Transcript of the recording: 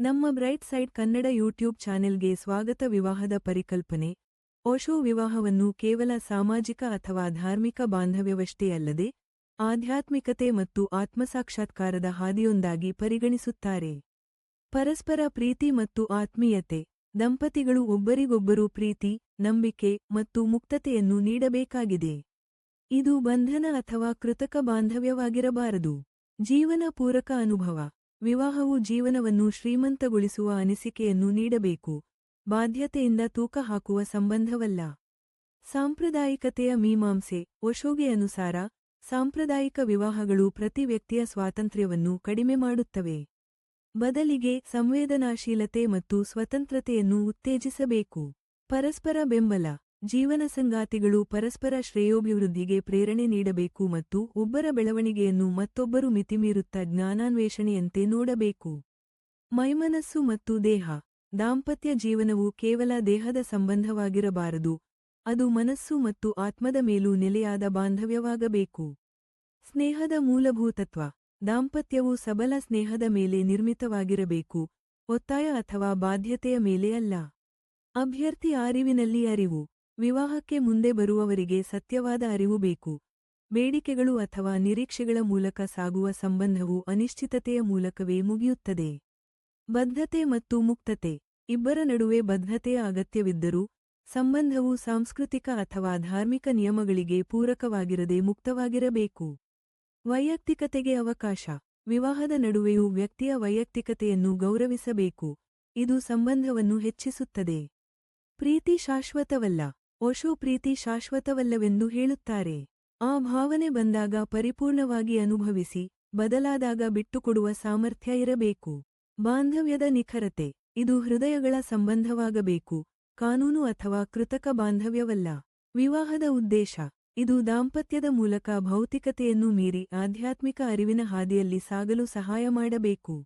ನಮ್ಮ bright side Kannada YouTube ಚಾನೆಲ್ಗೆ ಸ್ವಾಗತ ವಿವಾಹದ ಪರಿಕಲ್ಪನೆ. ಓಶೋ ವಿವಾಹವನ್ನು ಕೇವಲ ಸಾಮಾಜಿಕ ಅಥವಾ ಧಾರ್ಮಿಕ ಬಾಂಧವ್ಯವಷ್ಟೇ ಅಲ್ಲದೆ, ಆಧ್ಯಾತ್ಮಿಕತೆ ಮತ್ತು ಆತ್ಮಸಾಕ್ಷಾತ್ಕಾರದ ಹಾದಿಯೊಂದಾಗಿ ಪರಿಗಣಿಸುತ್ತಾರೆ. ಪರಸ್ಪರ ಪ್ರೀತಿ ಮತ್ತು ಆತ್ಮೀಯತೆ, ದಂಪತಿಗಳು ಒಬ್ಬರಿಗೊಬ್ಬರು ಪ್ರೀತಿ, ನಂಬಿಕೆ ಮತ್ತು ಮುಕ್ತತೆಯನ್ನು ನೀಡಬೇಕಾಗಿದೆ. ಇದು ಬಂಧನ ಅಥವಾ ಕೃತಕ ಬಾಂಧವ್ಯವಾಗಿರಬಾರದು. ಜೀವನ ಪೂರಕ ಅನುಭವ. ವಿವಾಹವು ಜೀವನವನ್ನು ಶ್ರೀಮಂತಗೊಳಿಸುವ ಅನಿಸಿಕೆಯನ್ನು ನೀಡಬೇಕು. ಬಾಧ್ಯತೆಯಿಂದ ತೂಕ ಹಾಕುವ ಸಂಬಂಧವಲ್ಲ. ಸಾಂಪ್ರದಾಯಿಕತೆಯ ಮೀಮಾಂಸೆ, ಒಶೋಗೆ ಅನುಸಾರ, ಸಾಂಪ್ರದಾಯಿಕ ವಿವಾಹಗಳು ಪ್ರತಿ ವ್ಯಕ್ತಿಯ ಸ್ವಾತಂತ್ರ್ಯವನ್ನು ಕಡಿಮೆ ಮಾಡುತ್ತವೆ. ಬದಲಿಗೆ ಸಂವೇದನಾಶೀಲತೆ ಮತ್ತು ಸ್ವತಂತ್ರತೆಯನ್ನು ಉತ್ತೇಜಿಸಬೇಕು. ಪರಸ್ಪರ ಬೆಂಬಲ. ಜೀವನ ಸಂಗಾತಿಗಳು ಪರಸ್ಪರ ಶ್ರೇಯೋಭಿವೃದ್ಧಿಗೆ ಪ್ರೇರಣೆ ನೀಡಬೇಕು ಮತ್ತು ಒಬ್ಬರ ಬೆಳವಣಿಗೆಯನ್ನು ಮತ್ತೊಬ್ಬರು ಮಿತಿಮೀರುತ್ತಾ ಜ್ಞಾನಾನ್ವೇಷಣೆಯಂತೆ ನೋಡಬೇಕು. ಮೈಮನಸ್ಸು ಮತ್ತು ದೇಹ. ದಾಂಪತ್ಯ ಜೀವನವು ಕೇವಲ ದೇಹದ ಸಂಬಂಧವಾಗಿರಬಾರದು. ಅದು ಮನಸ್ಸು ಮತ್ತು ಆತ್ಮದ ಮೇಲೂ ನೆಲೆಯಾದ ಬಾಂಧವ್ಯವಾಗಬೇಕು. ಸ್ನೇಹದ ಮೂಲಭೂತತ್ವ. ದಾಂಪತ್ಯವು ಸಬಲ ಸ್ನೇಹದ ಮೇಲೆ ನಿರ್ಮಿತವಾಗಿರಬೇಕು. ಒತ್ತಾಯ ಅಥವಾ ಬಾಧ್ಯತೆಯ ಮೇಲೆ ಅಲ್ಲ. ಅಭ್ಯರ್ಥಿ ಅರಿವಿನಲ್ಲಿ ಅರಿವು. ವಿವಾಹಕ್ಕೆ ಮುಂದೆ ಬರುವವರಿಗೆ ಸತ್ಯವಾದ ಅರಿವು ಬೇಕು. ಬೇಡಿಕೆಗಳು ಅಥವಾ ನಿರೀಕ್ಷೆಗಳ ಮೂಲಕ ಸಾಗುವ ಸಂಬಂಧವು ಅನಿಶ್ಚಿತತೆಯ ಮೂಲಕವೇ ಮುಗಿಯುತ್ತದೆ. ಬದ್ಧತೆ ಮತ್ತು ಮುಕ್ತತೆ. ಇಬ್ಬರ ನಡುವೆ ಬದ್ಧತೆಯ ಅಗತ್ಯವಿದ್ದರೂ, ಸಂಬಂಧವು ಸಾಂಸ್ಕೃತಿಕ ಅಥವಾ ಧಾರ್ಮಿಕ ನಿಯಮಗಳಿಗೆ ಪೂರಕವಾಗಿರದೆ ಮುಕ್ತವಾಗಿರಬೇಕು. ವೈಯಕ್ತಿಕತೆಗೆ ಅವಕಾಶ. ವಿವಾಹದ ನಡುವೆಯೂ ವ್ಯಕ್ತಿಯ ವೈಯಕ್ತಿಕತೆಯನ್ನು ಗೌರವಿಸಬೇಕು. ಇದು ಸಂಬಂಧವನ್ನು ಹೆಚ್ಚಿಸುತ್ತದೆ. ಪ್ರೀತಿ ಶಾಶ್ವತವಲ್ಲ. ಓಶೋ ಪ್ರೀತಿ ಶಾಶ್ವತವಲ್ಲವೆಂದು ಹೇಳುತ್ತಾರೆ. ಆ ಭಾವನೆ ಬಂದಾಗ ಪರಿಪೂರ್ಣವಾಗಿ ಅನುಭವಿಸಿ, ಬದಲಾದಾಗ ಬಿಟ್ಟುಕೊಡುವ ಸಾಮರ್ಥ್ಯ ಇರಬೇಕು. ಬಾಂಧವ್ಯದ ನಿಖರತೆ, ಇದು ಹೃದಯಗಳ ಸಂಬಂಧವಾಗಬೇಕು, ಕಾನೂನು ಅಥವಾ ಕೃತಕ ಬಾಂಧವ್ಯವಲ್ಲ. ವಿವಾಹದ ಉದ್ದೇಶ, ಇದು ದಾಂಪತ್ಯದ ಮೂಲಕ ಭೌತಿಕತೆಯನ್ನು ಮೀರಿ ಆಧ್ಯಾತ್ಮಿಕ ಅರಿವಿನ ಹಾದಿಯಲ್ಲಿ ಸಾಗಲು ಸಹಾಯ ಮಾಡಬೇಕು.